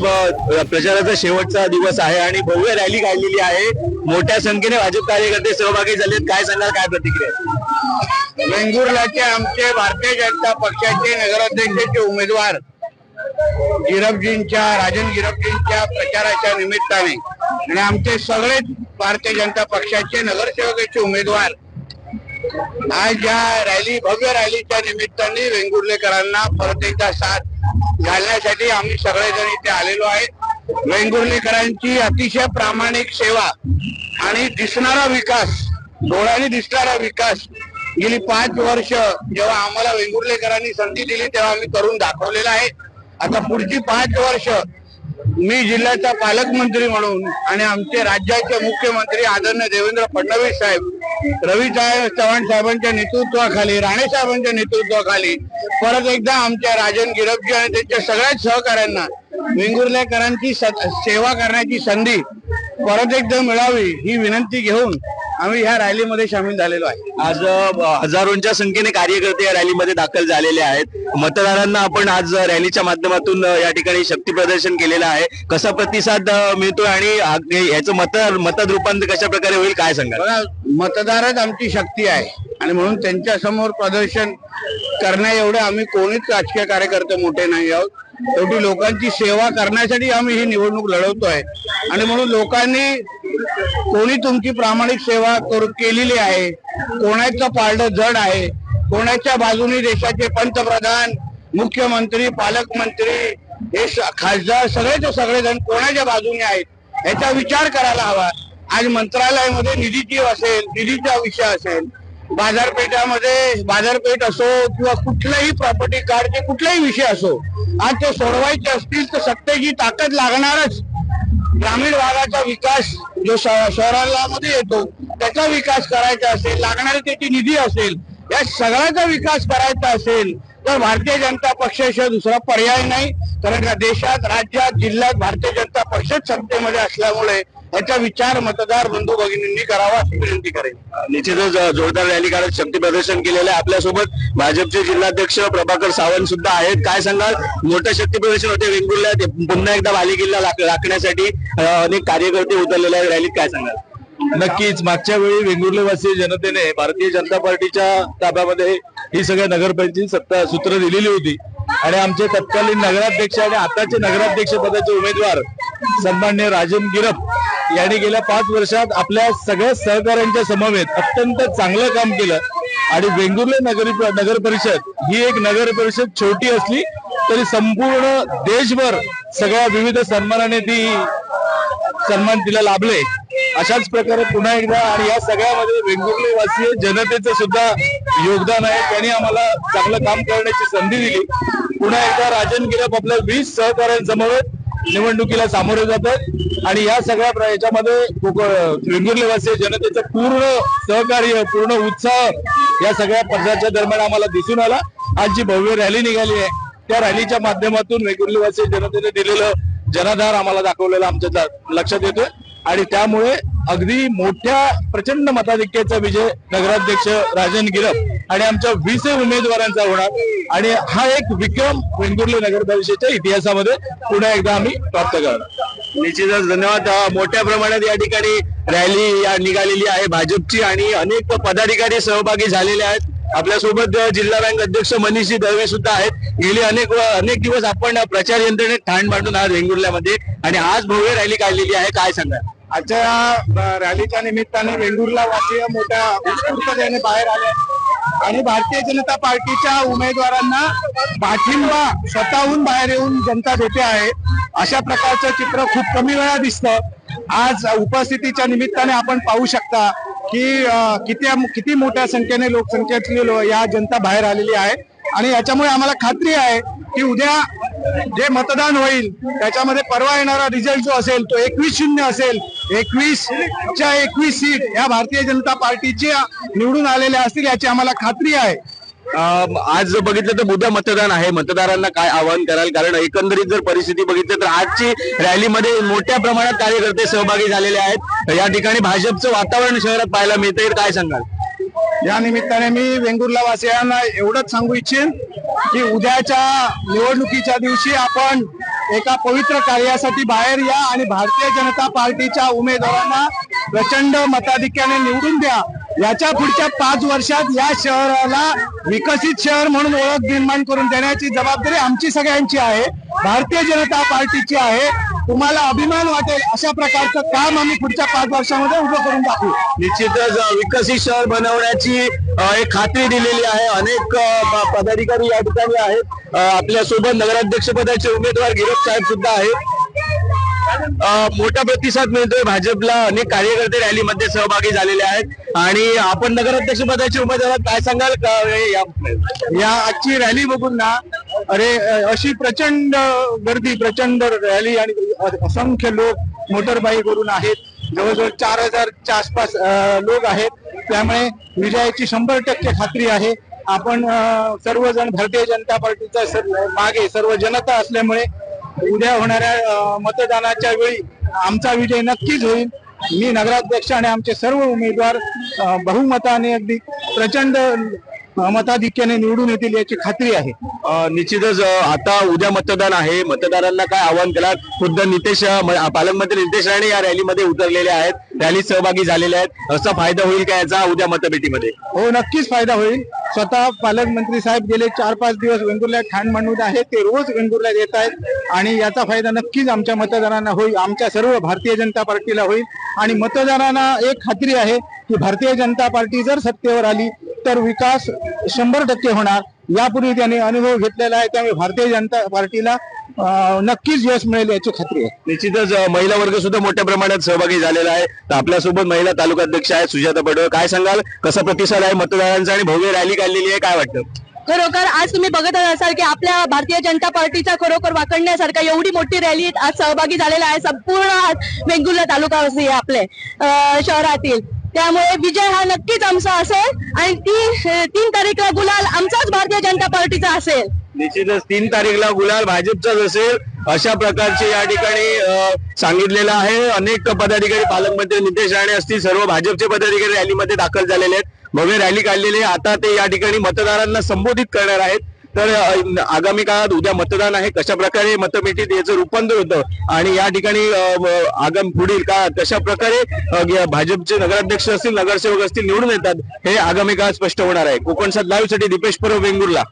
प्रचाराचा शेवटचा दिवस आहे आणि भव्य रॅली काढलेली आहे. मोठ्या संख्येने भाजप कार्यकर्ते सहभागी झालेत. काय सांगाल काय प्रतिक्रिया? वेंगुर्लाचे आमचे भारतीय जनता पक्षाचे नगराध्यक्षाचे उमेदवार गिरफजींच्या राजन गिरफजींच्या प्रचाराच्या निमित्ताने आणि आमचे सगळेच भारतीय जनता पक्षाचे नगरसेवकाचे उमेदवार आज या रॅली भव्य रॅलीच्या निमित्ताने वेंगुर्लेकरांना परत एकदा साथ घालण्यासाठी आम्ही सगळेजण इथे आलेलो आहे वेंगुर्लेकरांची अतिशय प्रामाणिक सेवा आणि दिसणारा विकास डोळ्याने दिसणारा विकास गेली पाच वर्ष जेव्हा आम्हाला वेंगुर्लेकरांनी संधी दिली तेव्हा आम्ही करून दाखवलेला आहे. आता पुढची पाच वर्ष मी जिल्ह्याचा पालकमंत्री म्हणून आणि आमचे राज्याचे मुख्यमंत्री आदरणीय देवेंद्र फडणवीस साहेब रवी चव्हाण साहेबांच्या नेतृत्वाखाली राणे साहेबांच्या नेतृत्वाखाली परत एकदा आमच्या राजन गिरपजी आणि त्यांच्या सगळ्याच सहकाऱ्यांना वेंगुर्लेकरांची स- सेवा करण्याची संधी परत एकदा मिळावी ही विनंती घेऊन आम्ही ह्या रॅलीमध्ये सामील झालेलो आहे. आज हजारोंच्या संख्येने कार्यकर्ते या रॅलीमध्ये दाखल झालेले आहेत. मतदारांना आपण आज रॅलीच्या माध्यमातून या ठिकाणी शक्ती प्रदर्शन केलेलं आहे. कसा प्रतिसाद मिळतोय आणि याचं मत मतात रूपांतर कशा प्रकारे होईल काय बघा मतदारच आमची शक्ती आहे. आणि म्हणून त्यांच्यासमोर प्रदर्शन करण्या एवढे आम्ही कोणीच राजकीय कार्यकर्ते मोठे नाही आहोत. शेवटी लोकांची सेवा करण्यासाठी आम्ही ही निवडणूक लढवतोय. आणि म्हणून लोकांनी कोणी तुमची प्रामाणिक सेवा केलेली आहे कोणाचं पारडं जड आहे कोणाच्या बाजूने देशाचे पंतप्रधान मुख्यमंत्री पालकमंत्री हे खासदार सगळेच सगळेजण कोणाच्या बाजूने आहेत याचा विचार करायला हवा. आज मंत्रालयामध्ये निधीची असेल निधीचा विषय असेल बाजारपेठामध्ये बाजारपेठ असो किंवा कुठलाही प्रॉपर्टी कार्डचे कुठलाही विषय असो आज ते सोडवायचे असतील तर सत्तेची ताकद लागणारच. ग्रामीण भागाचा विकास जो शहरामध्ये येतो त्याचा विकास करायचा असेल लागणारी त्याची निधी असेल या सगळ्याचा विकास करायचा असेल तर भारतीय जनता पक्षाशिवाय दुसरा पर्याय नाही. कारण का देशात राज्यात जिल्ह्यात भारतीय जनता पक्षच सत्तेमध्ये असल्यामुळे याचा विचार मतदार बंधू भगिनींनी करावा अशी विनंती करेन. निश्चितच जोरदार रॅली काढत शक्ती प्रदर्शन केलेलं आहे. आपल्यासोबत भाजपचे जिल्हाध्यक्ष प्रभाकर सावंत सुद्धा आहेत. काय सांगाल? मोठं शक्ती प्रदर्शन होते वेंगुर्ल्यात. पुन्हा एकदा बालेकिल्ला राख- राखण्यासाठी अनेक कार्यकर्ते उतरलेले आहेत. रॅलीत काय सांगाल? नक्कीच. मागच्या वेळी वेंगुर्लेवासी जनतेने भारतीय जनता पार्टीच्या ताब्यामध्ये ही सगळ्या नगरपंचायत सत्ता सूत्र दिलेली होती. आणि आमचे तत्कालीन नगराध्यक्ष आणि आताचे नगराध्यक्ष पदाचे उमेदवार सन्मान्य राजन गिरप यांनी गेल्या पाच वर्षात आपल्या सगळ्या सहकाऱ्यांच्या समवेत अत्यंत चांगलं काम केलं. आणि वेंगुर्ले नगरी नगर परिषद ही एक नगर परिषद छोटी असली तरी संपूर्ण देशभर सगळ्या विविध सन्मानाने ती सन्मान तिला लाभले. अशाच प्रकारे पुन्हा एकदा आणि या सगळ्यामध्ये वेंगुर्ले वासीय जनतेचं सुद्धा योगदान आहे. त्यांनी आम्हाला चांगलं काम करण्याची संधी दिली. पुन्हा एकदा राजन गिरप आपल्या वीस सहकाऱ्यांसमवेत निवडणुकीला सामोरे जातात. आणि या सगळ्या याच्यामध्ये वेंगुर्लेवासी जनतेचं पूर्ण सहकार्य पूर्ण उत्साह या सगळ्या पक्षाच्या दरम्यान आम्हाला दिसून आला. आज जी भव्य रॅली निघाली आहे. त्या रॅलीच्या माध्यमातून वेंगुर्लेवासी जनतेने दिलेलं जनाधार आम्हाला दाखवलेलं आमच्या लक्षात येतोय. आणि त्यामुळे अगदी मोठ्या प्रचंड मताधिक्याचा विजय नगराध्यक्ष राजन गिरप आणि आमच्या वीस उमेदवारांचा होणार. आणि हा एक विक्रम वेंगुर्ले नगर परिषदेच्या इतिहासामध्ये पुन्हा एकदा आम्ही प्राप्त करणार. निश्चितच धन्यवाद. मोठ्या प्रमाणात या ठिकाणी रॅली या निघालेली आहे. भाजपची आणि अनेक पदाधिकारी सहभागी झालेले आहेत. आपल्यासोबत सोबत जिल्हा बँक अध्यक्ष मनीषजी दळवे सुद्धा आहेत. गेली अनेक अनेक दिवस आपण प्रचार यंत्रणेत ठाण मांडून आहात वेंगुर्ल्यामध्ये आणि आज भव्य रॅली काढलेली आहे. काय सांगा आजच्या या रॅलीच्या निमित्ताने वेंगुर्ला वासीय मोठ्या उत्स्फूर्ततेने बाहेर आले. आणि भारतीय जनता पार्टीच्या उमेदवारांना पाठिंबा स्वतःहून बाहेर येऊन जनता देते आहे. अशा प्रकारचं चित्र खूप कमी वेळा दिसतं. आज उपस्थितीच्या निमित्ताने आपण पाहू शकता की किती किती मोठ्या संख्येने लोकसंख्येतली लो- या जनता बाहेर आलेली आहे. आणि याच्यामुळे आम्हाला खात्री आहे की उद्या जे मतदान होईल त्याच्यामध्ये परवा येणारा रिझल्ट जो असेल तो एकवीस शून्य असेल. एकवीस च्या एकवीस सीट या भारतीय जनता पार्टीच्या निवडून आलेल्या असतील याची आम्हाला खात्री आहे. आज आज बघितलं तर उद्या मतदान आहे. मतदारांना काय आवाहन कराल? कारण एकंदरीत जर परिस्थिती बघितली तर आजची रॅलीमध्ये मोठ्या प्रमाणात कार्यकर्ते सहभागी झालेले आहेत. या ठिकाणी भाजपचं वातावरण शहरात पाहायला मिळतंय. काय सांगाल? या निमित्ताने मी वेंगुर्ला वासियांना एवढंच सांगू इच्छिन की उद्याच्या निवडणुकीच्या दिवशी आपण एका पवित्र कार्यासाठी बाहेर या आणि भारतीय जनता पार्टीच्या उमेदवारांना प्रचंड मताधिक्याने निवडून द्या. याच्या पुढच्या पाच वर्षात या शहराला विकसित शहर म्हणून ओळख निर्माण करून देण्याची जबाबदारी आमची सगळ्यांची आहे. भारतीय जनता पार्टीची आहे. तुम्हाला अभिमान वाटेल अशा प्रकारचं काम आम्ही पुढच्या पाच वर्षामध्ये उभं करून दाखवू. निश्चितच विकसित शहर बनवण्याची एक खात्री दिलेली आहे. अनेक पदाधिकारी या ठिकाणी आहेत. आपल्यासोबत नगराध्यक्ष पदाचे उमेदवार गिरफ साहेब सुद्धा आहेत. मोठा प्रतिसाद मिळतोय. भाजपला अनेक कार्यकर्ते रॅलीमध्ये सहभागी झालेले आहेत. आणि आपण नगराध्यक्ष पदाचे उमेदवार काय सांगाल? का या- आजची रॅली बघून ना अरे अशी प्रचंड गर्दी प्रचंड रॅली आणि असंख्य लोक मोटरबाईक वरून आहेत. जवळजवळ चार हजारच्या आसपास लोक आहेत. त्यामुळे विजयाची शंभर टक्के खात्री आहे. आपण सर्वजण भारतीय जनता पार्टीचा मागे सर्व जनता असल्यामुळे उद्या होणाऱ्या मतदानाच्या वेळी आमचा विजय नक्कीच होईल. मी नगराध्यक्ष आणि आमचे सर्व उमेदवार बहुमताने अगदी प्रचंड मताधिक्याने निवडून येतील याची खात्री आहे. निश्चितच आता उद्या मतदान आहे. मतदारांना काय आवाहन केलं? खुद्द नितेश पालकमंत्री नितेश राणे या रॅलीमध्ये उतरलेले आहेत. रॅलीत सहभागी झालेले आहेत. असा फायदा होईल का याचा उद्या मतपेटीमध्ये? हो नक्कीच फायदा होईल. स्वतः पालकमंत्री साहेब गेले चार पाच दिवस वेंगुर्ल्यात ठाण मांडून आहेत ते रोज वेंगुर्ल्यात येत आहेत. आणि याचा फायदा नक्कीच आमच्या मतदारांना होईल. आमच्या सर्व भारतीय जनता पार्टीला होईल. आणि मतदारांना एक खात्री आहे की भारतीय जनता पार्टी जर सत्तेवर आली तर विकास शंभर टक्के होणार. यापूर्वी त्यांनी अनुभव घेतलेला आहे त्यामुळे भारतीय जनता पार्टीला नक्कीच यश मिळेल याची खात्री आहे. निश्चितच महिला वर्ग सुद्धा मोठ्या प्रमाणात सहभागी झालेला आहे. तर आपल्यासोबत महिला तालुकाध्यक्ष आहेत सुजाता पडवळ. काय सांगाल? कसा प्रतिसाद आहे मतदारांचा आणि भव्य रॅली काढलेली आहे काय वाटतं? खरोखर आज तुम्ही बघत असाल की आपल्या भारतीय जनता पार्टीचा खरोखर वाकडण्यासारखा एवढी मोठी रॅली आज सहभागी झालेला आहे. संपूर्ण आज वेंगुर्ला तालुकावासी आहे आपले शहरातील. त्यामुळे विजय हा नक्कीच आमचा असेल आणि ती तीन तारीखला गुलाल आमचाच भारतीय जनता पार्टीचा असेल. निश्चितच तीन तारीखला गुलाल भाजपचाच असेल अशा प्रकारचे या ठिकाणी सांगितलेलं आहे. अनेक पदाधिकारी पालकमंत्री नितेश राणे असतील सर्व भाजपचे पदाधिकारी रॅलीमध्ये दाखल झालेले आहेत. भव्य रॅली काढलेली आहे. आता ते या ठिकाणी मतदारांना संबोधित करणार आहेत. तर आगामी काळात उद्या मतदान आहे कशा प्रकारे मतपेटीत याचं रूपांतर होतं आणि या ठिकाणी आगाम आगामी पुढील काळात कशा प्रकारे भाजपचे नगराध्यक्ष असतील नगरसेवक असतील निवडून येतात हे आगामी काळात स्पष्ट होणार आहे. कोकणसात लाईव्हसाठी दीपेश परब वेंगुर्ला.